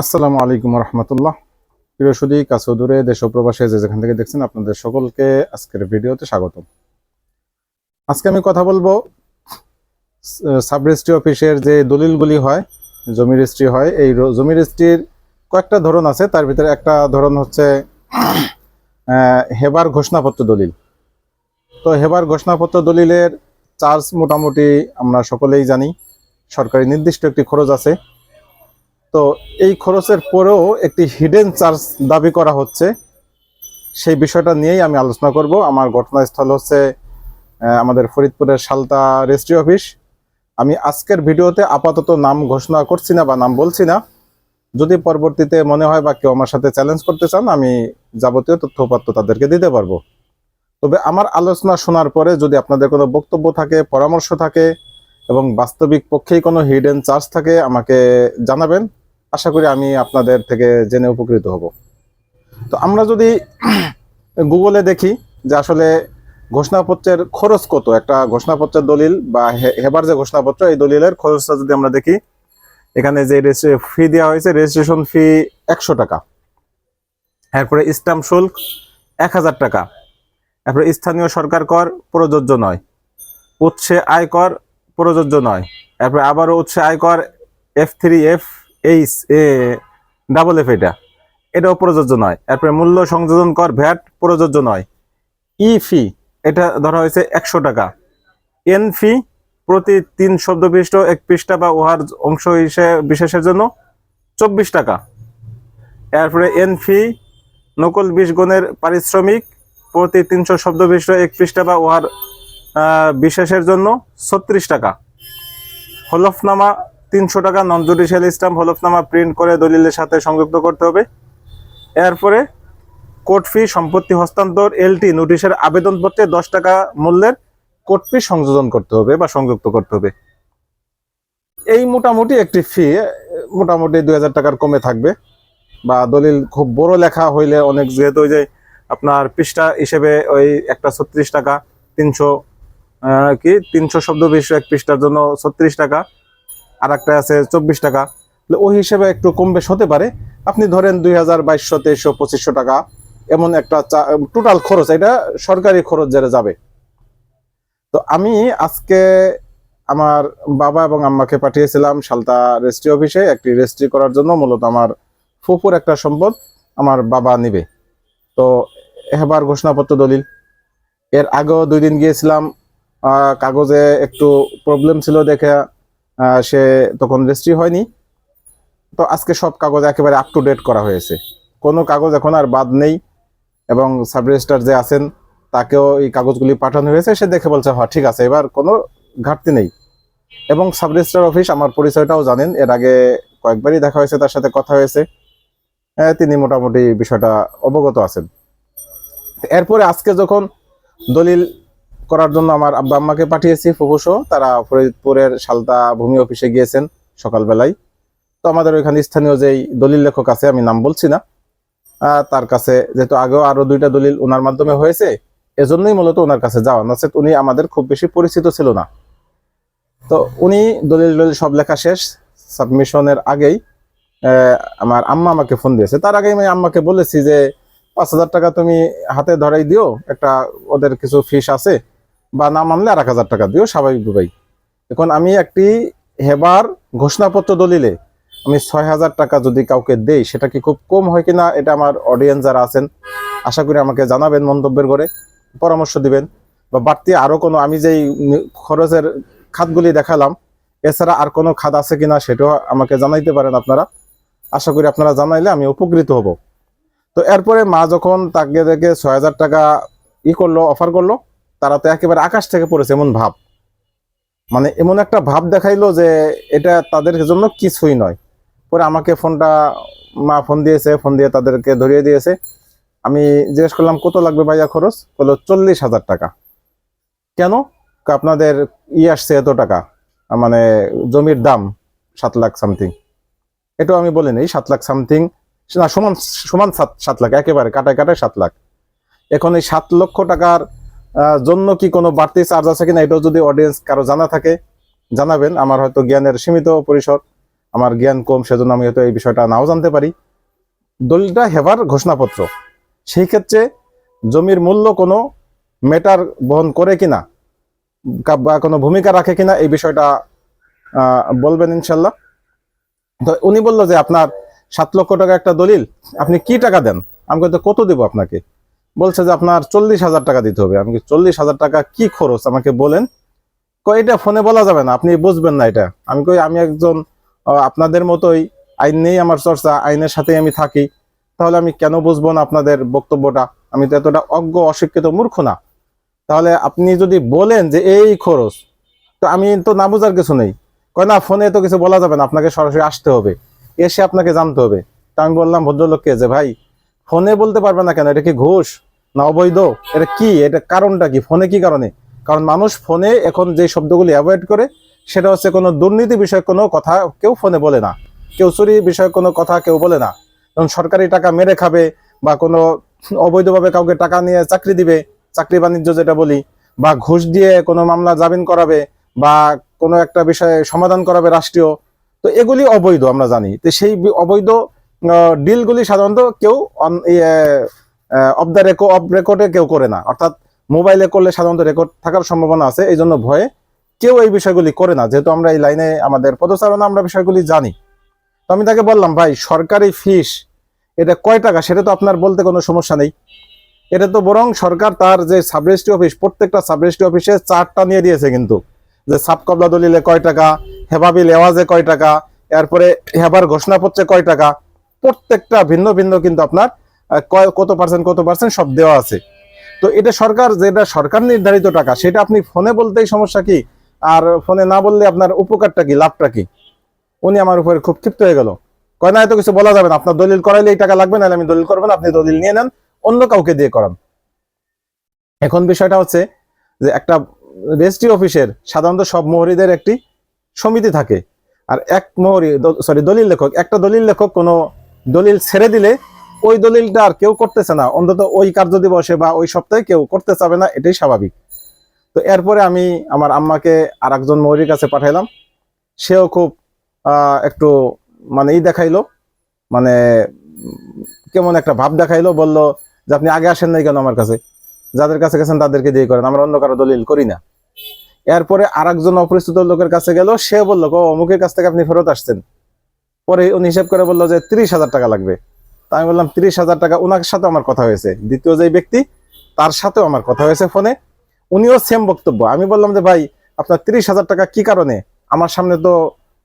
আসসালামু আলাইকুম রহমতুল্লাহ। প্রিয় সুদী কাছে দূরে, দেশ প্রবাসে যে যেখান থেকে দেখছেন আপনাদের সকলকে আজকের ভিডিওতে স্বাগতম। আজকে আমি কথা বলব সাব রেজিস্ট্রি অফিসের যে দলিলগুলি হয়, জমি রেজিস্ট্রি হয়, এই জমি রেজিস্ট্রির কয়েকটা ধরন আছে। তার ভিতরে একটা ধরন হচ্ছে হেবার ঘোষণাপত্র দলিল। তো হেবার ঘোষণাপত্র দলিলের চার্জ মোটামুটি আমরা সকলেই জানি, সরকারি নির্দিষ্ট একটি খরচ আছে। তো এই খরচের পরেও একটি হিডেন চার্জ দাবি করা হচ্ছে। সেই বিষয়টা নিয়েই আমি আলোচনা করব। আমার ঘটনাস্থল হচ্ছে আমাদের ফরিদপুরের সালতা রেজিস্ট্রি অফিস। আমি আজকের ভিডিওতে আপাতত নাম ঘোষণা করছি না বা নাম বলছি না। যদি পরবর্তীতে মনে হয় বা কেউ আমার সাথে চ্যালেঞ্জ করতে চান, আমি যাবতীয় তথ্যপাত্র তাদেরকে দিতে পারব। তবে আমার আলোচনা শোনার পরে যদি আপনাদের কোনো বক্তব্য থাকে, পরামর্শ থাকে এবং বাস্তবিক পক্ষেই কোনো হিডেন চার্জ থাকে, আমাকে জানাবেন। আশা করি আমি আপনাদের থেকে জেনে উপকৃত হব। তো আমরা যদি গুগলে দেখি যে আসলে ঘোষণাপত্রের খরচ কত, একটা ঘোষণাপত্রের দলিল বা হেবার যে ঘোষণাপত্র, এই দলিলের খরচটা যদি আমরা দেখি, এখানে যে ফি দেওয়া হয়েছে রেজিস্ট্রেশন ফি একশো টাকা। এরপরে স্ট্যাম্প শুল্ক এক হাজার টাকা। এরপরে স্থানীয় সরকার কর প্রযোজ্য নয়। উৎসে আয়কর প্রযোজ্য নয়। এরপরে আবারও উৎসে আয়কর F three F H A double F এটা। এটাও প্রযোজ্য নয়। এরপরে মূল্য সংযোজন কর ভ্যাট প্রযোজ্য নয়। ই ফি এটা ধরা হয়েছে একশো টাকা। এন ফি প্রতি তিন শব্দ বিশিষ্ট এক পৃষ্ঠা বা উহার অংশ হিসেবে বিশেষের জন্য চব্বিশ টাকা। এরপরে এন ফি নকল বিশ গণের পারিশ্রমিক, প্রতি তিনশো শব্দ বিশিষ্ট এক পৃষ্ঠা বা উহার বিশেষের জন্য ছত্রিশ টাকা। হলফনামা তিনশো টাকা নন জুডিশিয়াল স্ট্যাম্প হলফনামা প্রিন্ট করে দলিলের সাথে সংযুক্ত করতে হবে। এরপরে কোর্ট ফি, সম্পত্তি হস্তান্তর এলটি নোটিশের আবেদনপত্রে দশ টাকা মূল্যের কোর্ট ফি সংযোজন করতে হবে বা সংযুক্ত করতে হবে। এই মোটামুটি একটি ফি মোটামুটি দুই হাজার টাকার কমে থাকবে। বা দলিল খুব বড় লেখা হইলে অনেক, যেহেতু ওই যে আপনার পৃষ্ঠা হিসেবে ওই একটা ছত্রিশ টাকা, তিনশো কি? তিনশো শব্দ বিশ এক পৃষ্ঠার জন্য ছত্রিশ টাকা আর একটা আছে চব্বিশ টাকা। ওই হিসেবে একটু কম বেশ হতে পারে। আপনি ধরেন দুই হাজার বাইশশো, তেইশশো, পঁচিশশো টাকা, এমন একটা টোটাল খরচ, এটা সরকারি খরচ যারা যাবে। তো আমি আজকে আমার বাবা এবং আম্মাকে পাঠিয়েছিলাম সালতা রেজিস্ট্রি অফিসে। একটি রেজিস্ট্রি করার জন্য মূলত আমার ফুপুর একটা সম্পদ আমার বাবা নিবে। তো এবার ঘোষণাপত্র দলিল। এর আগেও দুই দিন গিয়েছিলাম কাগজে একটু প্রবলেম ছিল দেখে সে তখন রেজিস্ট্রি হয়নি। তো আজকে সব কাগজ একেবারে আপ টু ডেট করা হয়েছে। কোনো কাগজ এখন আর বাদ নেই এবং সাব রেজিস্ট্রার যে আছেন তাকেও এই কাগজগুলি পাঠানো হয়েছে। সে দেখে বলছে হ্যাঁ ঠিক আছে এবার কোনো ঘাটতি নেই। এবং সাব রেজিস্ট্রার অফিস আমার পরিচয়টাও জানেন এর আগে কয়েকবারই দেখা হয়েছে তার সাথে কথা হয়েছে। আহ, তিনি মোটামুটি বিষয়টা অবগত আছেন। এরপরে আজকে যখন দলিল করার জন্য আমার আব্বা আম্মাকে পাঠিয়েছি ফুফুসো তারা ফরিদপুরের সালতা ভূমি অফিসে গিয়েছেন সকালবেলায়। তো আমাদের ওইখানে স্থানীয় যেই দলিল লেখক আছে, আমি নাম বলছি না। তার কাছে যেহেতু আগেও আরও দুইটা দলিল ওনার মাধ্যমে হয়েছে, এজন্যই মূলত ওনার কাছে যাওয়া। নাচে উনি আমাদের খুব বেশি পরিচিত ছিল না। তো উনি দলিল দলিল সব লেখা শেষ। সাবমিশনের আগেই আমার আম্মা আমাকে ফোন দিয়েছে। তার আগেই আমি আম্মাকে বলেছি যে, পাঁচ হাজার টাকা তুমি হাতে ধরাই দিও, একটা ওদের কিছু ফিস আছে। বা না মানলে আর এক হাজার টাকা দিও, স্বাভাবিক ভাই এখন আমি একটি হেবার ঘোষণাপত্র দলিলে আমি ছয় হাজার টাকা যদি কাউকে দেই, সেটা কি খুব কম হয় কিনা এটা আমার অডিয়েন্স যারা আছেন, আশা করি আমাকে জানাবেন মন্তব্যের করে পরামর্শ দিবেন। বা বাড়তি আরও কোনো, আমি যেই খরচের খাতগুলি দেখালাম, এছাড়া আর কোনো খাত আছে কিনা সেটাও আমাকে জানাইতে পারেন আপনারা। আশা করি আপনারা জানাইলে আমি উপকৃত হব। তো এরপরে মা যখন তাকে দেখে ছয় হাজার টাকা ই করল অফার করল তারা তো একেবারে আকাশ থেকে পড়েছে, এমন ভাব। মানে এমন একটা ভাব দেখাইলো যে এটা তাদের জন্য কিছুই নয়। পরে আমাকে ফোনটা, মা ফোন দিয়েছে, ফোন দিয়ে তাদেরকে ধরিয়ে দিয়েছে। আমি জিজ্ঞেস করলাম, কত লাগবে ভাইয়া খরচ? বলল, চল্লিশ হাজার টাকা। কেন? আপনাদের ই আসছে এত টাকা মানে জমির দাম সাত লাখ সামথিং। এটাও আমি বলি নেই সাত লাখ সামথিং, না, সমান সমান সাত সাত লাখ, একেবারে কাটায় কাটায় সাত লাখ। এখন এই সাত লক্ষ টাকার জন্য কি কোনো বাড়তি চার্জ আছে কিনা এটাও যদি অডিয়েন্স কারও জানা থাকে, জানাবেন। আমার হয়তো জ্ঞানের সীমিত পরিসর, আমার জ্ঞান কম, সেজন্য আমি হয়তো এই বিষয়টা নাও জানতে পারি। দলিলটা হেবার ঘোষণাপত্র। সেই ক্ষেত্রে জমির মূল্য কোনো মেটার বহন করে কিনা বা কোনো ভূমিকা রাখে কিনা, এই বিষয়টা বলবেন ইনশাল্লাহ। তো উনি বলল যে, আপনার সাত লক্ষ টাকা একটা দলিল, আপনি কি টাকা দেন? আমি কিন্তু কত দেবো আপনাকে? বলছে যে আপনার চল্লিশ হাজার টাকা দিতে হবে। আমি চল্লিশ হাজার টাকা কি খরচ? আমাকে বলেন। কই এটা ফোনে বলা যাবে না, আপনি বুঝবেন না এটা। আমি কই, আমি একজন আপনাদের মতোই, আইন নেই আমার চর্চা, আইনের সাথে আমি থাকি। তাহলে আমি কেন বুঝব না আপনাদের বক্তব্যটা? আমি তো এতটা অজ্ঞ, অশিক্ষিত মূর্খ না। তাহলে আপনি যদি বলেন যে এই খরচ, তো আমি তো না বোঝার কিছু নেই। কয়, না, ফোনে তো কিছু বলা যাবে না, আপনাকে সরাসরি আসতে হবে। এসে আপনাকে জানতে হবে। তা আমি বললাম ভদ্রলোককে যে, ভাই, ফোনে বলতে পারবে না কেন? এটা কি ঘুষ? না অবৈধ? এটা কি? এটা কারণটা কি? ফোনে কি কারণে? কারণ মানুষ ফোনে এখন যে শব্দগুলি অ্যাভয়েড করে, সেটা হচ্ছে কোনো দুর্নীতি বিষয়ক কোনো কথা কেউ ফোনে বলে না। কেউ চুরি বিষয়ক কোনো কথা কেউ বলে না। যেমন সরকারি টাকা মেরে খাবে বা কোনো অবৈধভাবে কাউকে টাকা নিয়ে চাকরি দিবে, চাকরি বাণিজ্য যেটা বলি, বা ঘুষ দিয়ে কোনো মামলা জামিন করাবে, বা কোনো একটা বিষয়ে সমাধান করাবে রাষ্ট্রীয়, তো এগুলি অবৈধ আমরা জানি। তো সেই অবৈধ ডিলগুলি সাধারণত কেউ অফ দ্য রেকর্ড অফ রেকর্ডে কেউ করে না। অর্থাৎ মোবাইলে করলে সাধারণত রেকর্ড থাকার সম্ভাবনা আছে, এই জন্য ভয়ে কেউ এই বিষয়গুলি করে না। যেহেতু আমরা এই লাইনে আমাদের পদচারণা, আমরা বিষয়গুলি জানি। তো আমি তাকে বললাম, ভাই, সরকারি ফিস এটা কয় টাকা? সেটা তো আপনার বলতে কোনো সমস্যা নেই। এটা তো বরং সরকার তার যে সাবরেজিস্ট্রি অফিস প্রত্যেকটা সাবরেজিস্ট্রি অফিসে চারটা নিয়ে দিয়েছে কিন্তু। যে সাবকবলা দলিলে কয় টাকা হেবাবিল এওয়াজে কয় টাকা, এরপরে হেবার ঘোষণাপত্রে কয় টাকা, প্রত্যেকটা ভিন্ন ভিন্ন কিন্তু আপনার কত পার্সেন্ট কত পার্সেন্ট সব দেওয়া আছে। তো এটা সরকার, যেটা সরকার নির্ধারিত টাকা, সেটা আপনি ফোনে বলতেই সমস্যা কি? আর ফোনে না বললে আপনার উপকারটা কি, লাভটা কি? উনি আমার উপরে খুব ক্ষিপ্ত হয়ে গেল। কয়, না, এত কিছু বলা যাবে না। আপনার দলিল করাইলে এই টাকা লাগবে না আমি দলিল করবেন আপনি দলিল নিয়ে নেন, অন্য কাউকে দিয়ে করান। এখন বিষয়টা হচ্ছে যে একটা রেজিস্ট্রি অফিসের সাধারণত সব মোহরিদের একটি সমিতি থাকে। আর এক মোহরি সরি দলিল লেখক, একটা দলিল লেখক কোনো দলিল ছেড়ে দিলে ওই দলিলটা আর কেউ করতেছে না। অন্তত ওই কার্য দিবসে বা ওই সপ্তাহে কেউ করতে চাবে না এটাই স্বাভাবিক। তো এরপরে আমি আমার আম্মাকে আর একজন মৌরির কাছে পাঠাইলাম। সেও খুব একটু মানে ই দেখাইলো মানে কেমন একটা ভাব দেখাইলো বলল যে আপনি আগে আসেন নাই কেন আমার কাছে? যাদের কাছে গেছেন তাদেরকে দিয়ে করেন আমরা অন্য কারও দলিল করি না। এরপরে আর একজন অপরিচিত লোকের কাছে গেল সে বলল "ও, অমুকের কাছ থেকে আপনি ফেরত আসছেন? পরে উনি হিসেব করে বলল যে তিরিশ হাজার টাকা লাগবে। তা আমি বললাম তিরিশ হাজার টাকা। ওনার সাথে আমার কথা হয়েছে। দ্বিতীয় যে ব্যক্তি, তার সাথেও আমার কথা হয়েছে ফোনে। উনিও সেম বক্তব্য। আমি বললাম যে, ভাই, আপনার তিরিশ হাজার টাকা কি কারণে? আমার সামনে তো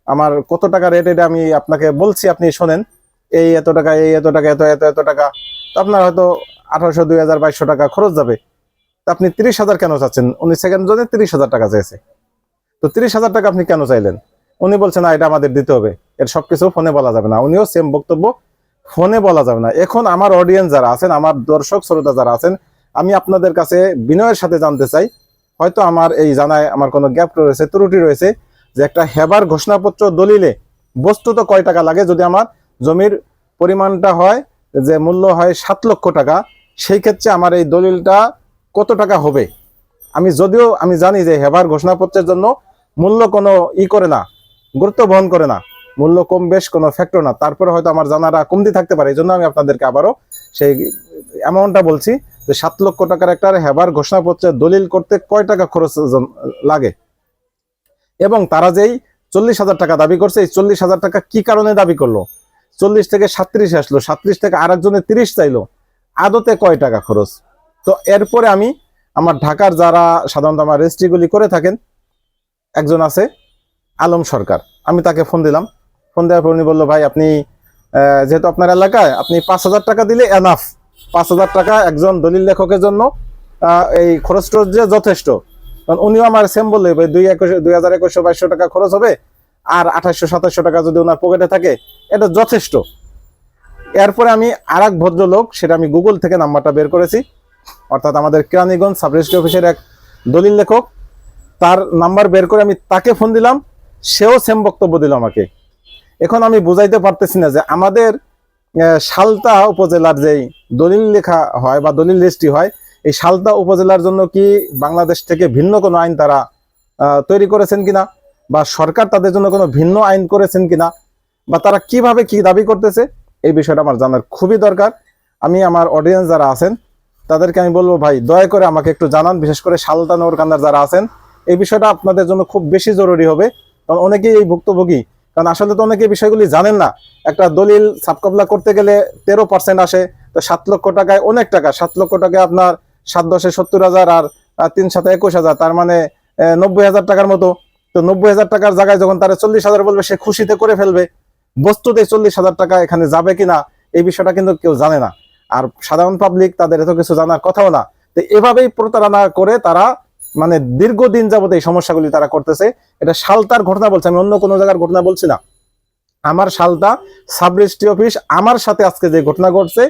আমার কত টাকা রেট এটা আমি আপনাকে বলছি, আপনি শোনেন। এই এত টাকা, এই এত টাকা, এত এত এত টাকা। তো আপনার হয়তো আঠারোশো, দুই হাজার, বাইশশো টাকা খরচ যাবে। তা আপনি তিরিশ হাজার কেন চাচ্ছেন? উনি সেকেন্ড জনে তিরিশ হাজার টাকা চেয়েছে তো তিরিশ হাজার টাকা আপনি কেন চাইলেন? উনি বলছেন না, এটা আমাদের দিতে হবে। এর সবকিছু ফোনে বলা যাবে না। উনিও সেম বক্তব্য। ফোনে বলা যাবে না। এখন আমার অডিয়েন্স যারা আছেন, আমার দর্শক শ্রোতা যারা আছেন, আমি আপনাদের কাছে বিনয়ের সাথে জানতে চাই। হয়তো আমার এই জানায় আমার কোনো গ্যাপ রয়েছে, ত্রুটি রয়েছে, যে একটা হেবার ঘোষণাপত্র দলিলে বস্তুত কয় টাকা লাগে? যদি আমার জমির পরিমাণটা হয়, যে মূল্য হয় সাত লক্ষ টাকা, সেই ক্ষেত্রে আমার এই দলিলটা কত টাকা হবে? আমি যদিও আমি জানি যে হেবার ঘোষণাপত্রের জন্য মূল্য কোনো ই করে না, গুরুত্ব বহন করে না। মূল্য কম বেশ কোনো ফ্যাক্টর না। তারপরে হয়তো আমার জানাটা কমতি থাকতে পারে এই জন্য আমি আপনাদেরকে আবারও সেই অ্যামাউন্টটা বলছি যে সাত লক্ষ টাকার একটা হেবার ঘোষণাপত্রের দলিল করতে কয় টাকা খরচ লাগে? এবং তারা যেই চল্লিশ হাজার টাকা দাবি করছে, এই চল্লিশ হাজার টাকা কি কারণে দাবি করল? চল্লিশ থেকে সাত্রিশ আসলো সাত্রিশ থেকে আর একজনের তিরিশ চাইলো। আদতে কয় টাকা খরচ? তো এরপরে আমি আমার ঢাকার যারা সাধারণত আমার রেজিস্ট্রিগুলি করে থাকেন, একজন আছে, আলম সরকার। আমি তাকে ফোন দিলাম ফোন দেওয়ার পর উনি বলল, ভাই, আপনি যেহেতু আপনার এলাকায়, আপনি পাঁচ হাজার টাকা দিলে এনাফ পাঁচ হাজার টাকা একজন দলিল লেখকের জন্য এই খরচ যে যথেষ্ট। কারণ উনিও আমার সেম বললে, ভাই, দুই একুশ, দুই হাজার একুশশো বাইশশো টাকা খরচ হবে, আর আঠাশশো, সাতাশশো টাকা যদি ওনার পকেটে থাকে, এটা যথেষ্ট। এরপরে আমি আর এক ভদ্রলোক, সেটা আমি গুগল থেকে নাম্বারটা বের করেছি, অর্থাৎ আমাদের কেরানীগঞ্জ সাব রেজিস্ট্রি অফিসের এক দলিল লেখক। তার নাম্বার বের করে আমি তাকে ফোন দিলাম, সেও সেম বক্তব্য দিল আমাকে। এখন আমি বুঝাইতে পারতেছি না যে আমাদের সালতা উপজেলার যেই দলিল লেখা হয় বা দলিল রেজিস্ট্রি হয়, এই সালতা উপজেলার জন্য কি বাংলাদেশ থেকে ভিন্ন কোনো আইন তারা তৈরি করেছেন কিনা? বা সরকার তাদের জন্য কোনো ভিন্ন আইন করেছেন কিনা? বা তারা কীভাবে কি দাবি করতেছে? এই বিষয়টা আমার জানার খুবই দরকার। আমি আমার অডিয়েন্স যারা আছেন, তাদেরকে আমি বলব ভাই, দয়া করে আমাকে একটু জানান, বিশেষ করে সালতান ওরকান্দার যারা আছেন। এই বিষয়টা আপনাদের জন্য খুব বেশি জরুরি হবে। কারণ অনেকেই এই ভুক্তভোগী। কারণ আসলে তো অনেকে বিষয়গুলি জানেন না। একটা দলিল সাবকবলা করতে গেলে তেরো পার্সেন্ট আসে, তো সাত লক্ষ টাকায় অনেক টাকা, সাত লক্ষ টাকায় আপনার সাত দশে সত্তর হাজার আর তিন সাথে একুশ হাজার, তার মানে নব্বই হাজার টাকার মতো। তো নব্বই হাজার টাকার জায়গায় যখন তারা চল্লিশ হাজার বলবে, সে খুশিতে করে ফেলবে। বস্তুতে চল্লিশ হাজার টাকা এখানে যাবে কিনা, এই বিষয়টা কিন্তু কেউ জানে না। আর সাধারণ পাবলিক তাদের এত কিছু জানার কথাও না। তো এভাবেই প্রতারণা করে তারা মানে দীর্ঘদিন যাবত এই সমস্যাগুলি তারা করতেছে। এটা সালতার ঘটনা বলছে, আমি অন্য কোনো জায়গার ঘটনা বলছি না। আমার সালতা সাব অফিস, আমার সাথে আজকে যে ঘটনা ঘটছে,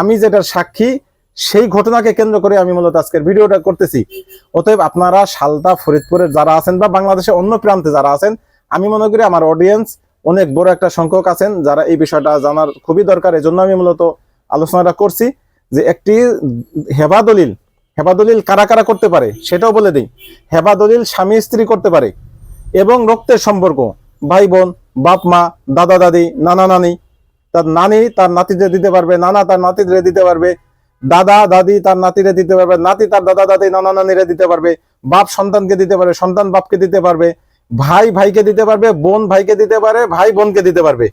আমি যেটার সাক্ষী, সেই ঘটনাকে কেন্দ্র করে আমি মূলত আজকের ভিডিওটা করতেছি। অতএব আপনারা সালতা ফরিদপুরের যারা আছেন বা বাংলাদেশের অন্য প্রান্তে যারা আছেন, আমি মনে করি আমার অডিয়েন্স অনেক বড় একটা সংখ্যক আছেন যারা এই বিষয়টা জানার খুবই দরকার। এই জন্য আমি মূলত আলোচনাটা করছি যে একটি হেবা দলিল হেবা দলিল কারা কারা করতে পারে সেটাও বলে দিই। হেবা দলিল স্বামী স্ত্রী করতে পারে এবং রক্তের সম্পর্ক, ভাই বোন, বাপ মা, দাদা দাদি, নানা নানি, তার নানি তার নাতিদের দিতে পারবে, নানা তার নাতিদের দিতে পারবে, দাদা দাদি তার নাতিরে দিতে পারবে, নাতি তার দাদা দাদি, নানা নানিরে দিতে পারবে, বাপ সন্তানকে দিতে পারবে, সন্তান বাপকে দিতে পারবে, ভাই ভাইকে দিতে পারবে, বোন ভাইকে দিতে পারে, ভাই বোনকে দিতে পারবে।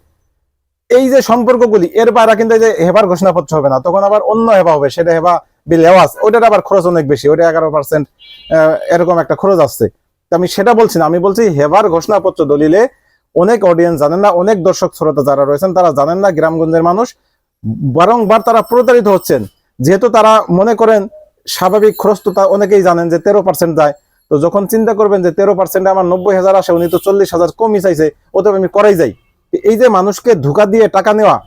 এই যে সম্পর্কগুলি, এর বাইরে কিন্তু যে হেবার ঘোষণাপত্র হবে না, তখন আবার অন্য হেবা হবে, সেটা হেবা বিল লেওয়াজ ওটার আবার খরচ অনেক বেশি ওটা এগারো পার্সেন্ট এরকম একটা খরচ আসছে। তো আমি সেটা বলছি না, আমি বলছি হেবার ঘোষণাপত্র দলিলে অনেক অডিয়েন্স জানেন না, অনেক দর্শক শ্রোতা যারা রয়েছেন তারা জানেন না, গ্রামগঞ্জের মানুষ বারংবার তারা প্রতারিত হচ্ছেন। যেহেতু তারা মনে করেন স্বাভাবিক খরচ তো তা অনেকেই জানেন যে তেরো পার্সেন্ট যায়। তো যখন চিন্তা করবেন যে তেরো পার্সেন্টে আমার নব্বই হাজার আসে, উনি তো চল্লিশ হাজার কমই চাইছে ওতে আমি করাই যাই। এই যে মানুষকে ধোকা দিয়ে টাকা নেওয়া,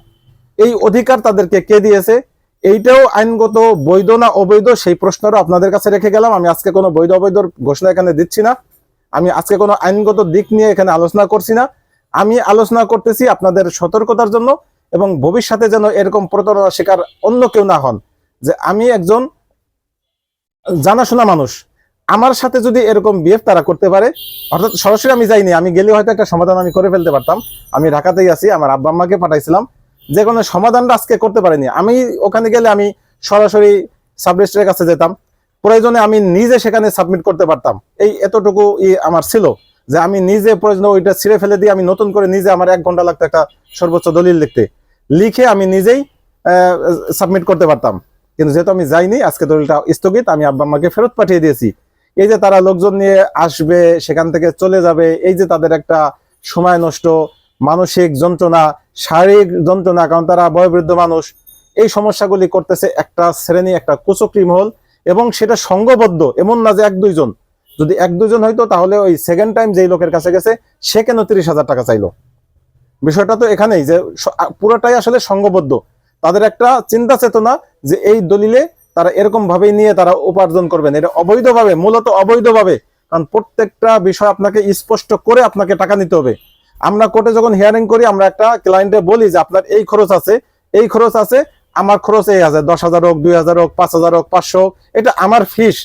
এই অধিকার তাদেরকে কে দিয়েছে? এইটাও আইনগত বৈধ না অবৈধ, সেই প্রশ্নটা আপনাদের কাছে রেখে গেলাম। আমি আজকে কোনো বৈধ অবৈধ ঘোষণা এখানে দিচ্ছি না। আমি আজকে কোনো আইনগত দিক নিয়ে এখানে আলোচনা করছি না। আমি আলোচনা করতেছি আপনাদের সতর্কতার জন্য এবং ভবিষ্যতে যেন এরকম প্রতারণা শিকার অন্য কেউ না হন। যে আমি একজন জানাশোনা মানুষ, আমার সাথে যদি এরকম বিহেভ তারা করতে পারে, অর্থাৎ সরাসরি আমি যাইনি, আমি গেলে হয়তো একটা সমাধান আমি করে ফেলতে পারতাম। আমি ঢাকাতেই আছি, আমার আব্বা আম্মাকে পাঠাইছিলাম। যে কোনো সমাধানটা আজকে করতে পারিনি। আমি ওখানে গেলে আমি সরাসরি সাব রেজিস্ট্রারের কাছে যেতাম। প্রয়োজনে আমি নিজে সেখানে সাবমিট করতে পারতাম। এই এতটুকু ই আমার ছিল যে আমি নিজে প্রয়োজনে ওইটা ছিঁড়ে ফেলে দিয়ে আমি নতুন করে নিজে আমার এক ঘণ্টা লাগতো একটা সর্বোচ্চ দলিল লিখতে। লিখে আমি নিজেই সাবমিট করতে পারতাম। কিন্তু যেহেতু আমি যাইনি, আজকে দলিলটা স্থগিত, আমি আব্বা আম্মাকে ফেরত পাঠিয়ে দিয়েছি। এই যে তারা লোকজন নিয়ে আসবে, সেখান থেকে চলে যাবে, এই যে তাদের একটা সময় নষ্ট মানসিক যন্ত্রণা, শারীরিক যন্ত্রণা, কারণ তারা বয়োবৃদ্ধ মানুষ, এই সমস্যাগুলি করতেছে একটা শ্রেণি, একটা কুচক্রি মহল, এবং সেটা সংঘবদ্ধ এমন না যে এক দুইজন। যদি এক দুজন হয়তো তাহলে ওই সেকেন্ড টাইম যেই লোকের কাছে গেছে, সে কেন তিরিশ হাজার টাকা চাইলো? বিষয়টা তো এখানেই যে পুরোটাই আসলে সংঘবদ্ধ তাদের একটা চিন্তা চেতনা যে এই দলিলে তারা এরকম ভাবেই নিয়ে তারা উপার্জন করবেন। এটা অবৈধভাবে, মূলত অবৈধভাবে। কারণ প্রত্যেকটা বিষয় আপনাকে স্পষ্ট করে আপনাকে টাকা নিতে হবে। আমরা কোর্টে যখন হিয়ারিং করি, আমরা একটা ক্লায়েন্টে বলি যে, আপনার এই খরচ আছে, এই খরচ আছে, আমার খরচ এই আছে, দশ হাজার হোক, দুই হাজার হোক, পাঁচ হাজার হোক, পাঁচশো হোক, এটা আমার ফিস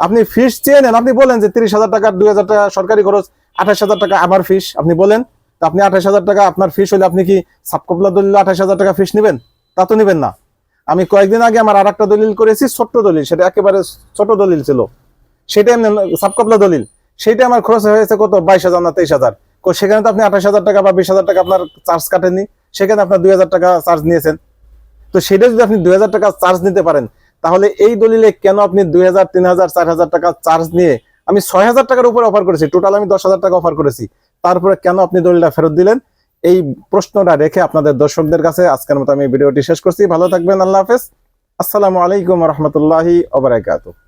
আপনি ফিস চেয়ে নেন, আপনি বলেন যে, তিরিশ হাজার টাকা দুই হাজার টাকা সরকারি খরচ, আঠাশ হাজার টাকা আমার ফিস আপনি বলেন। আপনি আঠাশ হাজার টাকা আপনার ফিস হলে আপনি কি সাবকপলা দলিল আঠাশ হাজার টাকা ফিস নেবেন? তা তো নেবেন না। আমি কয়েকদিন আগে আমার আর একটা দলিল করেছি, ছোট্ট দলিল, সেটা একেবারে ছোট দলিল ছিল। সেটা এমনি সাবকপলা দলিল। সেটা আমার খরচ হয়েছে কত? বাইশ হাজার না তেইশ হাজার? সেখানে তো আপনি আঠাশ হাজার টাকা বা বিশ হাজার টাকা আপনার চার্জ কাটেননি। সেখানে আপনার দুই হাজার টাকা চার্জ নিয়েছেন। তো সেটা যদি আপনি দুই হাজার টাকা চার্জ নিতে পারেন, তাহলে এই দলিলে কেন আপনি দুই হাজার, তিন হাজার, চার হাজার টাকা চার্জ নিয়ে আমি ছয় হাজার টাকার উপরে অফার করেছি টোটাল আমি দশ হাজার টাকা অফার করেছি, তারপরে কেন আপনি দলিলটা ফেরত দিলেন? এই প্রশ্নটা রেখে আপনাদের দর্শকদের কাছে আজকের মতো আমি ভিডিওটি শেষ করছি। ভালো থাকবেন, আল্লাহ হাফেজ। আসসালামু আলাইকুম রহমতুল্লাহি ওবরাকাতুহ